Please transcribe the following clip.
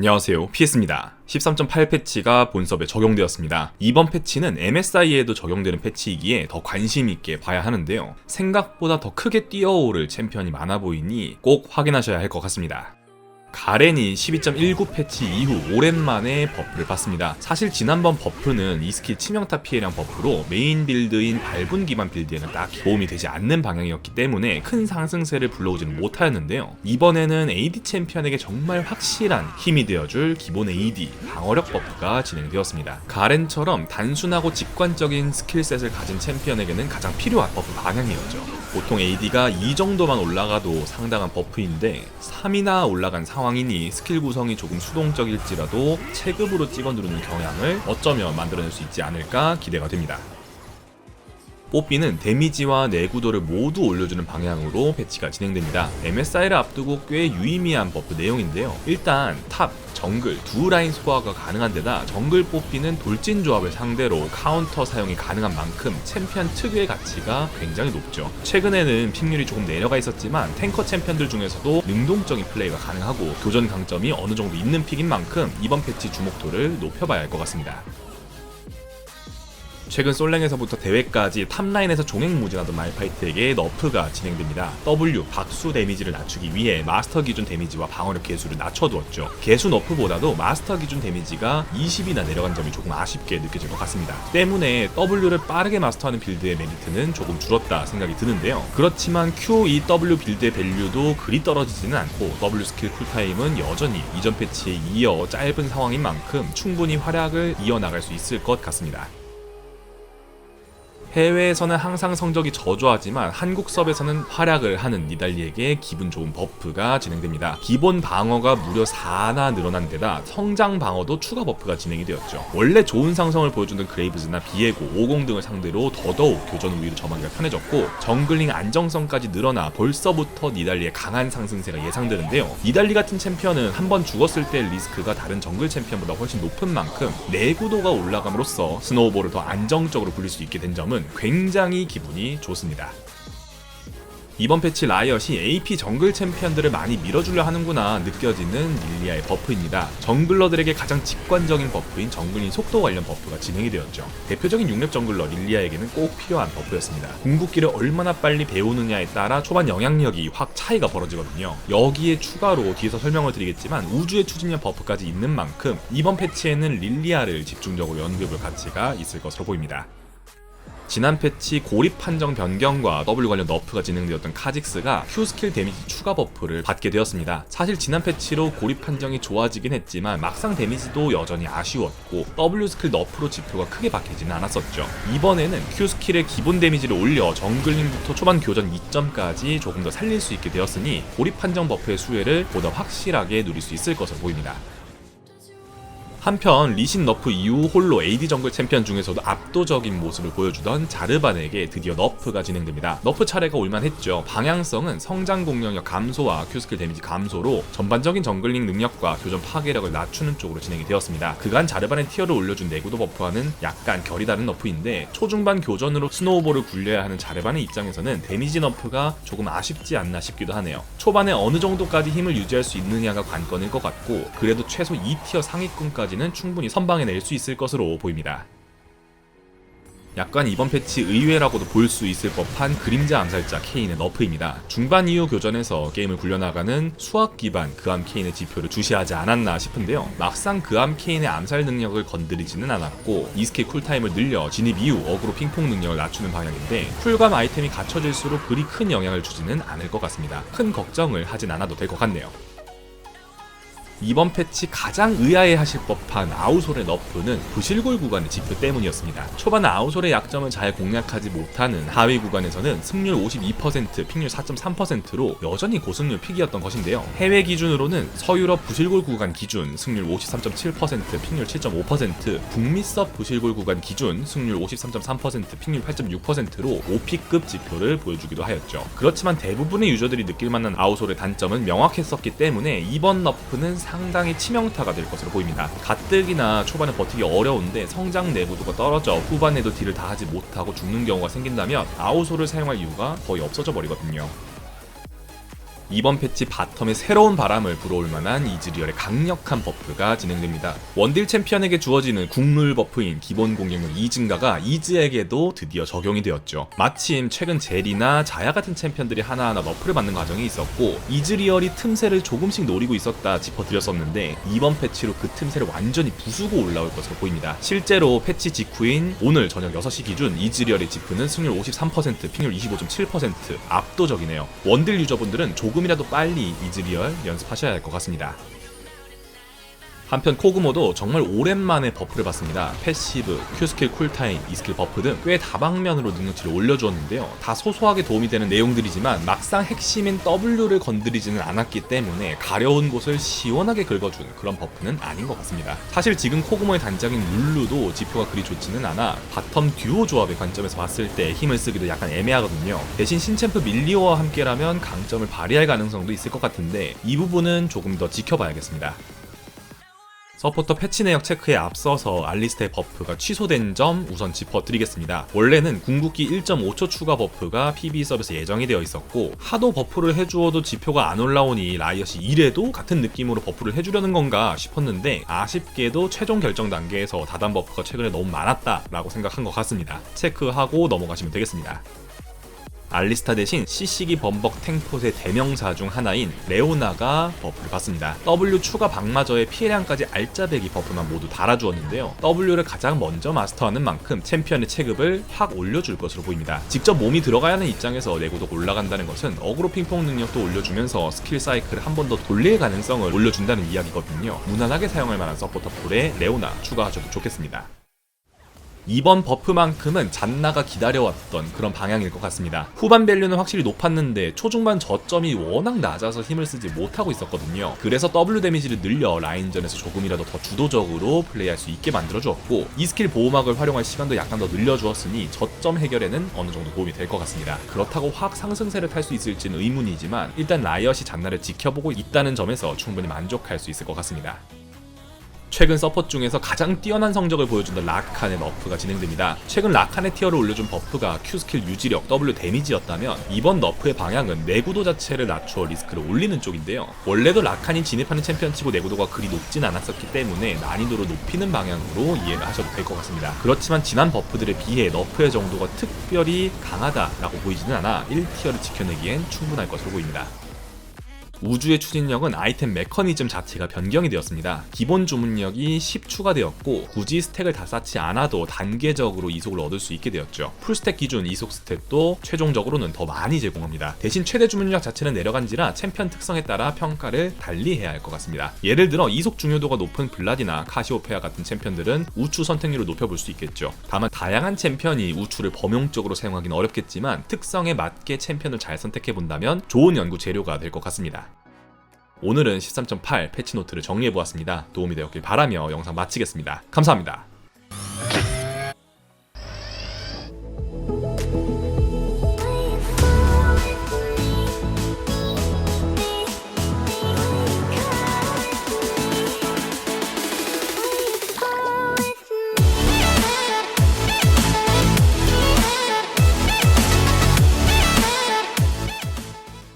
안녕하세요. 입니다. 13.8 패치가 본섭에 적용되었습니다. 이번 패치는 MSI에도 적용되는 패치이기에 더 관심 있게 봐야 하는데요. 생각보다 더 크게 뛰어오를 챔피언이 많아 보이니 꼭 확인하셔야 할 것 같습니다. 가렌이 12.19 패치 이후 오랜만에 버프를 받습니다. 사실 지난번 버프는 이 스킬 치명타 피해량 버프로 메인 빌드인 발분 기반 빌드에는 딱히 도움이 되지 않는 방향이었기 때문에 큰 상승세를 불러오지는 못하였는데요. 이번에는 AD 챔피언에게 정말 확실한 힘이 되어줄 기본 AD 방어력 버프가 진행되었습니다. 가렌처럼 단순하고 직관적인 스킬셋을 가진 챔피언에게는 가장 필요한 버프 방향이었죠. 보통 AD가 이 정도만 올라가도 상당한 버프인데 3이나 올라간 상황이니 스킬 구성이 조금 수동적일지라도 체급으로 찍어 누르는 경향을 어쩌면 만들어낼 수 있지 않을까 기대가 됩니다. 뽀삐는 데미지와 내구도를 모두 올려주는 방향으로 패치가 진행됩니다. MSI를 앞두고 꽤 유의미한 버프 내용인데요. 일단 탑, 정글 두 라인 소화가 가능한 데다 정글 뽀삐는 돌진 조합을 상대로 카운터 사용이 가능한 만큼 챔피언 특유의 가치가 굉장히 높죠. 최근에는 픽률이 조금 내려가 있었지만 탱커 챔피언들 중에서도 능동적인 플레이가 가능하고 교전 강점이 어느 정도 있는 픽인 만큼 이번 패치 주목도를 높여봐야 할 것 같습니다. 최근 솔랭에서부터 대회까지 탑라인에서 종횡 무진하던 말파이트에게 너프가 진행됩니다. W 박수 데미지를 낮추기 위해 마스터 기준 데미지와 방어력 개수를 낮춰두었죠. 개수 너프보다도 마스터 기준 데미지가 20이나 내려간 점이 조금 아쉽게 느껴질 것 같습니다. 때문에 W를 빠르게 마스터하는 빌드의 메리트는 조금 줄었다 생각이 드는데요. 그렇지만 QEW 빌드의 밸류도 그리 떨어지지는 않고 W 스킬 쿨타임은 여전히 이전 패치에 이어 짧은 상황인 만큼 충분히 활약을 이어나갈 수 있을 것 같습니다. 해외에서는 항상 성적이 저조하지만 한국 섭에서는 활약을 하는 니달리에게 기분 좋은 버프가 진행됩니다. 기본 방어가 무려 4나 늘어난 데다 성장 방어도 추가 버프가 진행이 되었죠. 원래 좋은 상성을 보여주는 그레이브즈나 비에고, 50 등을 상대로 더더욱 교전 우위를 점하기가 편해졌고 정글링 안정성까지 늘어나 벌써부터 니달리의 강한 상승세가 예상되는데요. 니달리 같은 챔피언은 한번 죽었을 때 리스크가 다른 정글 챔피언보다 훨씬 높은 만큼 내구도가 올라감으로써 스노우볼을 더 안정적으로 굴릴 수 있게 된 점은 굉장히 기분이 좋습니다. 이번 패치 라이엇이 AP 정글 챔피언들을 많이 밀어주려 하는구나 느껴지는 릴리아의 버프입니다. 정글러들에게 가장 직관적인 버프인 정글인 속도 관련 버프가 진행이 되었죠. 대표적인 6렙 정글러 릴리아에게는 꼭 필요한 버프였습니다. 궁극기를 얼마나 빨리 배우느냐에 따라 초반 영향력이 확 차이가 벌어지거든요. 여기에 추가로 뒤에서 설명을 드리겠지만 우주의 추진력 버프까지 있는 만큼 이번 패치에는 릴리아를 집중적으로 연구해볼 가치가 있을 것으로 보입니다. 지난 패치 고립 판정 변경과 W 관련 너프가 진행되었던 카직스가 Q 스킬 데미지 추가 버프를 받게 되었습니다. 사실 지난 패치로 고립 판정이 좋아지긴 했지만 막상 데미지도 여전히 아쉬웠고 W 스킬 너프로 지표가 크게 바뀌지는 않았었죠. 이번에는 Q 스킬의 기본 데미지를 올려 정글링부터 초반 교전 2점까지 조금 더 살릴 수 있게 되었으니 고립 판정 버프의 수혜를 보다 확실하게 누릴 수 있을 것으로 보입니다. 한편 리신 너프 이후 홀로 AD 정글 챔피언 중에서도 압도적인 모습을 보여주던 자르반에게 드디어 너프가 진행됩니다. 너프 차례가 올만했죠. 방향성은 성장 공격력 감소와 큐스킬 데미지 감소로 전반적인 정글링 능력과 교전 파괴력을 낮추는 쪽으로 진행이 되었습니다. 그간 자르반의 티어를 올려준 내구도 버프와는 약간 결이 다른 너프인데 초중반 교전으로 스노우볼을 굴려야 하는 자르반의 입장에서는 데미지 너프가 조금 아쉽지 않나 싶기도 하네요. 초반에 어느 정도까지 힘을 유지할 수 있느냐가 관건일 것 같고 그래도 최소 2티어 상위권까지 까지는 충분히 선방해 낼 수 있을 것으로 보입니다. 약간 이번 패치 의외라고도 볼 수 있을 법한 그림자 암살자 케인의 너프입니다. 중반 이후 교전에서 게임을 굴려나가는 수학 기반 그암 케인의 지표를 주시하지 않았나 싶은데요. 막상 그암 케인의 암살 능력을 건드리지는 않았고 이스케 쿨타임을 늘려 진입 이후 어그로 핑퐁 능력을 낮추는 방향인데 쿨감 아이템이 갖춰질수록 그리 큰 영향을 주지는 않을 것 같습니다. 큰 걱정을 하진 않아도 될 것 같네요. 이번 패치 가장 의아해 하실 법한 아우솔의 너프는 부실골 구간의 지표 때문이었습니다. 초반 아우솔의 약점을 잘 공략하지 못하는 하위 구간에서는 승률 52%, 픽률 4.3%로 여전히 고승률 픽이었던 것인데요. 해외 기준으로는 서유럽 부실골 구간 기준 승률 53.7%, 픽률 7.5%, 북미섭 부실골 구간 기준 승률 53.3%, 픽률 8.6%로 5피급 지표를 보여주기도 하였죠. 그렇지만 대부분의 유저들이 느낄 만한 아우솔의 단점은 명확했었기 때문에 이번 너프는 상당히 치명타가 될 것으로 보입니다. 가뜩이나 초반에 버티기 어려운데 성장 내구도가 떨어져 후반에도 딜을 다 하지 못하고 죽는 경우가 생긴다면 아우소를 사용할 이유가 거의 없어져 버리거든요. 이번 패치 바텀에 새로운 바람을 불어올 만한 이즈리얼의 강력한 버프가 진행됩니다. 원딜 챔피언에게 주어지는 국룰 버프인 기본 공격력 2증가가 이즈에게도 드디어 적용이 되었죠. 마침 최근 젤이나 자야 같은 챔피언들이 하나하나 너프를 받는 과정이 있었고 이즈리얼이 틈새를 조금씩 노리고 있었다 짚어드렸었는데 이번 패치로 그 틈새를 완전히 부수고 올라올 것으로 보입니다. 실제로 패치 직후인 오늘 저녁 6시 기준 이즈리얼의 지프는 승률 53%, 핑률 25.7% 압도적이네요. 원딜 유저분들은 조금 이라도 빨리 이즈리얼 연습하셔야 할 것 같습니다. 한편 코그모도 정말 오랜만에 버프를 받습니다. 패시브, Q스킬 쿨타임, E스킬 버프 등 꽤 다방면으로 능력치를 올려주었는데요. 다 소소하게 도움이 되는 내용들이지만 막상 핵심인 W를 건드리지는 않았기 때문에 가려운 곳을 시원하게 긁어준 그런 버프는 아닌 것 같습니다. 사실 지금 코그모의 단장인 룰루도 지표가 그리 좋지는 않아 바텀 듀오 조합의 관점에서 봤을 때 힘을 쓰기도 약간 애매하거든요. 대신 신챔프 밀리오와 함께라면 강점을 발휘할 가능성도 있을 것 같은데 이 부분은 조금 더 지켜봐야겠습니다. 서포터 패치 내역 체크에 앞서서 알리스타의 버프가 취소된 점 우선 짚어드리겠습니다. 원래는 궁극기 1.5초 추가 버프가 PB 서비스 예정이 되어 있었고 하도 버프를 해주어도 지표가 안 올라오니 라이엇이 이래도 같은 느낌으로 버프를 해주려는 건가 싶었는데 아쉽게도 최종 결정 단계에서 다단 버프가 최근에 너무 많았다라고 생각한 것 같습니다. 체크하고 넘어가시면 되겠습니다. 알리스타 대신 CC기 범벅 탱폿의 대명사 중 하나인 레오나가 버프를 받습니다. W 추가 방마저의 피해량까지 알짜배기 버프만 모두 달아주었는데요. W를 가장 먼저 마스터하는 만큼 챔피언의 체급을 확 올려줄 것으로 보입니다. 직접 몸이 들어가야 하는 입장에서 내구도가 올라간다는 것은 어그로 핑퐁 능력도 올려주면서 스킬 사이클을 한 번 더 돌릴 가능성을 올려준다는 이야기거든요. 무난하게 사용할 만한 서포터 폴에 레오나 추가하셔도 좋겠습니다. 이번 버프만큼은 잔나가 기다려왔던 그런 방향일 것 같습니다. 후반 밸류는 확실히 높았는데 초중반 저점이 워낙 낮아서 힘을 쓰지 못하고 있었거든요. 그래서 W 데미지를 늘려 라인전에서 조금이라도 더 주도적으로 플레이할 수 있게 만들어주었고 이 스킬 보호막을 활용할 시간도 약간 더 늘려주었으니 저점 해결에는 어느 정도 도움이 될 것 같습니다. 그렇다고 확 상승세를 탈 수 있을지는 의문이지만 일단 라이엇이 잔나를 지켜보고 있다는 점에서 충분히 만족할 수 있을 것 같습니다. 최근 서폿 중에서 가장 뛰어난 성적을 보여준다 라칸의 너프가 진행됩니다. 최근 라칸의 티어를 올려준 버프가 Q 스킬 유지력, W 데미지였다면 이번 너프의 방향은 내구도 자체를 낮추어 리스크를 올리는 쪽인데요. 원래도 라칸이 진입하는 챔피언치고 내구도가 그리 높진 않았었기 때문에 난이도를 높이는 방향으로 이해를 하셔도 될 것 같습니다. 그렇지만 지난 버프들에 비해 너프의 정도가 특별히 강하다라고 보이지는 않아 1티어를 지켜내기엔 충분할 것으로 보입니다. 우주의 추진력은 아이템 메커니즘 자체가 변경이 되었습니다. 기본 주문력이 10 추가되었고 굳이 스택을 다 쌓지 않아도 단계적으로 이속을 얻을 수 있게 되었죠. 풀스택 기준 이속 스택도 최종적으로는 더 많이 제공합니다. 대신 최대 주문력 자체는 내려간지라 챔피언 특성에 따라 평가를 달리 해야 할 것 같습니다. 예를 들어 이속 중요도가 높은 블라디나 카시오페아 같은 챔피언들은 우추 선택률을 높여볼 수 있겠죠. 다만 다양한 챔피언이 우추를 범용적으로 사용하기는 어렵겠지만 특성에 맞게 챔피언을 잘 선택해 본다면 좋은 연구 재료가 될 것 같습니다. 오늘은 13.8 패치노트를 정리해보았습니다. 도움이 되었길 바라며 영상 마치겠습니다. 감사합니다.